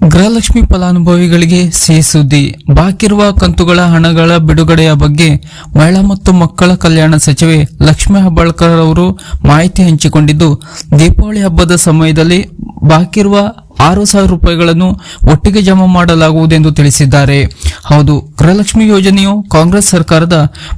ಗೃಹಲಕ್ಷ್ಮಿ ಫಲಾನುಭವಿಗಳಿಗೆ ಸಿಹಿ ಸುದ್ದಿ ಬಾಕಿರುವ ಕಂತುಗಳ ಹಣಗಳ ಬಿಡುಗಡೆಯ ಬಗ್ಗೆ ಮಹಿಳಾ ಮತ್ತು ಮಕ್ಕಳ ಕಲ್ಯಾಣ ಸಚಿವೆ ಲಕ್ಷ್ಮೀ ಹೆಬ್ಬಾಳ್ಕರ್ ಅವರು ಮಾಹಿತಿ ಹಂಚಿಕೊಂಡಿದ್ದು, ದೀಪಾವಳಿ ಹಬ್ಬದ ಸಮಯದಲ್ಲಿ ಬಾಕಿರುವ ಆರು ಸಾವಿರ ರೂಪಾಯಿಗಳನ್ನು ಒಟ್ಟಿಗೆ ಜಮಾ ಮಾಡಲಾಗುವುದೆಂದು ತಿಳಿಸಿದ್ದಾರೆ. ಹೌದು, ಗೃಹಲಕ್ಷ್ಮಿ ಯೋಜನೆಯು ಕಾಂಗ್ರೆಸ್ ಸರ್ಕಾರದ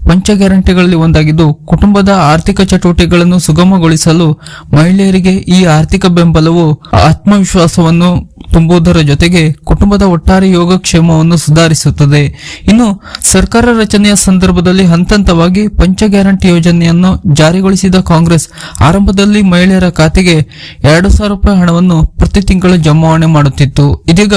ಪಂಚ ಗ್ಯಾರಂಟಿಗಳಲ್ಲಿ ಒಂದಾಗಿದ್ದು, ಕುಟುಂಬದ ಆರ್ಥಿಕ ಚಟುವಟಿಕೆಗಳನ್ನು ಸುಗಮಗೊಳಿಸಲು ಮಹಿಳೆಯರಿಗೆ ಈ ಆರ್ಥಿಕ ಬೆಂಬಲವು ಆತ್ಮವಿಶ್ವಾಸವನ್ನು ತುಂಬುವುದರ ಜೊತೆಗೆ ಕುಟುಂಬದ ಒಟ್ಟಾರೆ ಯೋಗಕ್ಷೇಮವನ್ನು ಸುಧಾರಿಸುತ್ತದೆ. ಇನ್ನು ಸರ್ಕಾರ ರಚನೆಯ ಸಂದರ್ಭದಲ್ಲಿ ಹಂತಹಂತವಾಗಿ ಪಂಚ ಗ್ಯಾರಂಟಿ ಯೋಜನೆಯನ್ನು ಜಾರಿಗೊಳಿಸಿದ ಕಾಂಗ್ರೆಸ್ ಆರಂಭದಲ್ಲಿ ಮಹಿಳೆಯರ ಖಾತೆಗೆ ಎರಡು ಸಾವಿರ ರೂಪಾಯಿ ಹಣವನ್ನು ಪ್ರತಿ ತಿಂಗಳು ಜಮಾವಣೆ ಮಾಡುತ್ತಿತ್ತು. ಇದೀಗ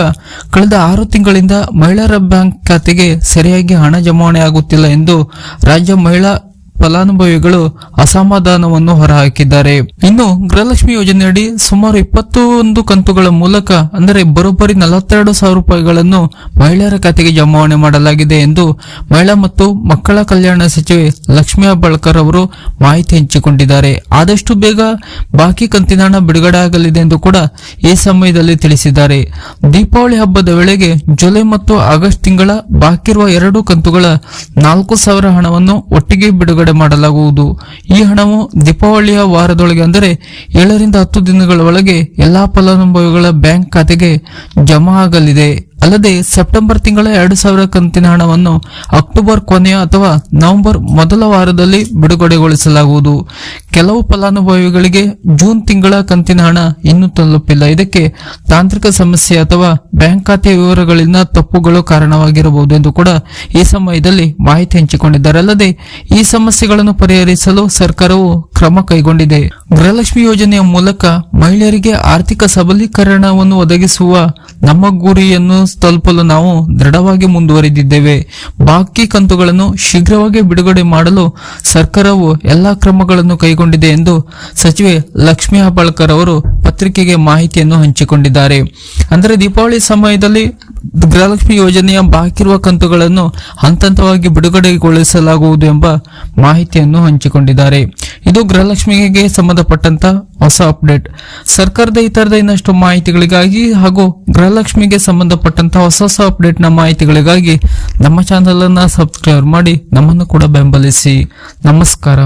ಕಳೆದ ಆರು ತಿಂಗಳಿಂದ ಮಹಿಳೆಯರ ಬ್ಯಾಂಕ್ ಖಾತೆಗೆ ಸರಿಯಾಗಿ ಹಣ ಜಮಾವಣೆ ಆಗುತ್ತಿಲ್ಲ ಎಂದು ರಾಜ್ಯ ಮಹಿಳಾ ಫಲಾನುಭವಿಗಳು ಅಸಮಾಧಾನವನ್ನು ಹೊರಹಾಕಿದ್ದಾರೆ. ಇನ್ನು ಗೃಹಲಕ್ಷ್ಮಿ ಯೋಜನೆಯಡಿ ಸುಮಾರು ಇಪ್ಪತ್ತೊಂದು ಕಂತುಗಳ ಮೂಲಕ, ಅಂದರೆ ಬರೋಬ್ಬರಿ ನಲವತ್ತೆರಡು ಸಾವಿರ ರೂಪಾಯಿಗಳನ್ನು ಮಹಿಳೆಯರ ಖಾತೆಗೆ ಜಮಾವಣೆ ಮಾಡಲಾಗಿದೆ ಎಂದು ಮಹಿಳಾ ಮತ್ತು ಮಕ್ಕಳ ಕಲ್ಯಾಣ ಸಚಿವೆ ಲಕ್ಷ್ಮಿ ಹೆಬ್ಬಾಳ್ಕರ್ ಅವರು ಮಾಹಿತಿ ಹಂಚಿಕೊಂಡಿದ್ದಾರೆ. ಆದಷ್ಟು ಬೇಗ ಬಾಕಿ ಕಂತಿನ ಹಣ ಬಿಡುಗಡೆ ಆಗಲಿದೆ ಎಂದು ಕೂಡ ಈ ಸಮಯದಲ್ಲಿ ತಿಳಿಸಿದ್ದಾರೆ. ದೀಪಾವಳಿ ಹಬ್ಬದ ವೇಳೆಗೆ ಜುಲೈ ಮತ್ತು ಆಗಸ್ಟ್ ತಿಂಗಳ ಬಾಕಿರುವ ಎರಡು ಕಂತುಗಳ ನಾಲ್ಕು ಸಾವಿರ ಹಣವನ್ನು ಒಟ್ಟಿಗೆ ಬಿಡುಗಡೆ ಮಾಡಲಾಗುವುದು. ಈ ಹಣವು ದೀಪಾವಳಿಯ ವಾರದೊಳಗೆ ಅಂದರೆ ಏಳರಿಂದ ಹತ್ತು ದಿನಗಳ ಒಳಗೆ ಎಲ್ಲಾ ಫಲಾನುಭವಿಗಳ ಬ್ಯಾಂಕ್ ಖಾತೆಗೆ ಜಮಾ ಆಗಲಿದೆ. ಅಲ್ಲದೆ ಸೆಪ್ಟೆಂಬರ್ ತಿಂಗಳ ಎರಡು ಸಾವಿರ ಕಂತಿನ ಹಣವನ್ನು ಅಕ್ಟೋಬರ್ ಕೊನೆಯ ಅಥವಾ ನವೆಂಬರ್ ಮೊದಲ ವಾರದಲ್ಲಿ ಬಿಡುಗಡೆಗೊಳಿಸಲಾಗುವುದು. ಕೆಲವು ಫಲಾನುಭವಿಗಳಿಗೆ ಜೂನ್ ತಿಂಗಳ ಕಂತಿನ ಹಣ ಇನ್ನೂ ತಲುಪಿಲ್ಲ. ಇದಕ್ಕೆ ತಾಂತ್ರಿಕ ಸಮಸ್ಯೆ ಅಥವಾ ಬ್ಯಾಂಕ್ ಖಾತೆ ವಿವರಗಳಿಂದ ತಪ್ಪುಗಳು ಕಾರಣವಾಗಿರಬಹುದು ಎಂದು ಕೂಡ ಈ ಸಮಯದಲ್ಲಿ ಮಾಹಿತಿ ಹಂಚಿಕೊಂಡಿದ್ದಾರೆ. ಅಲ್ಲದೆ ಈ ಸಮಸ್ಯೆಗಳನ್ನು ಪರಿಹರಿಸಲು ಸರ್ಕಾರವು ಕ್ರಮ ಕೈಗೊಂಡಿದೆ. ಗೃಹಲಕ್ಷ್ಮಿ ಯೋಜನೆಯ ಮೂಲಕ ಮಹಿಳೆಯರಿಗೆ ಆರ್ಥಿಕ ಸಬಲೀಕರಣವನ್ನು ಒದಗಿಸುವ ನಮ್ಮ ಗುರಿಯನ್ನು ತಲುಪಲು ನಾವು ದೃಢವಾಗಿ ಮುಂದುವರಿದಿದ್ದೇವೆ. ಬಾಕಿ ಕಂತುಗಳನ್ನು ಶೀಘ್ರವಾಗಿ ಬಿಡುಗಡೆ ಮಾಡಲು ಸರ್ಕಾರವು ಎಲ್ಲಾ ಕ್ರಮಗಳನ್ನು ಕೈಗೊಂಡಿದೆ ಎಂದು ಸಚಿವೆ ಲಕ್ಷ್ಮೀ ಹಬ್ಬಾಳ್ಕರ್ ಅವರು ಪತ್ರಿಕೆಗೆ ಮಾಹಿತಿಯನ್ನು ಹಂಚಿಕೊಂಡಿದ್ದಾರೆ. ಅಂದರೆ ದೀಪಾವಳಿ ಸಮಯದಲ್ಲಿ ಗೃಹಲಕ್ಷ್ಮಿ ಯೋಜನೆಯ ಬಾಕಿ ಇರುವ ಕಂತುಗಳನ್ನು ಹಂತ ಹಂತವಾಗಿ ಬಿಡುಗಡೆಗೊಳಿಸಲಾಗುವುದು ಎಂಬ ಮಾಹಿತಿಯನ್ನು ಹಂಚಿಕೊಂಡಿದ್ದಾರೆ. ಇದು ಗೃಹಲಕ್ಷ್ಮಿಗೆ ಸಂಬಂಧಪಟ್ಟಂತ ಹೊಸ ಅಪ್ಡೇಟ್. ಸರ್ಕಾರದ ಈ ಇನ್ನಷ್ಟು ಮಾಹಿತಿಗಳಿಗಾಗಿ ಹಾಗೂ ಗೃಹಲಕ್ಷ್ಮಿಗೆ ಸಂಬಂಧಪಟ್ಟಂತ ಹೊಸ ಹೊಸ ಅಪ್ಡೇಟ್ನ ಮಾಹಿತಿಗಳಿಗಾಗಿ ನಮ್ಮ ಚಾನೆಲ್ ಅನ್ನ ಸಬ್ಸ್ಕ್ರೈಬ್ ಮಾಡಿ ನಮ್ಮನ್ನು ಕೂಡ ಬೆಂಬಲಿಸಿ. ನಮಸ್ಕಾರ.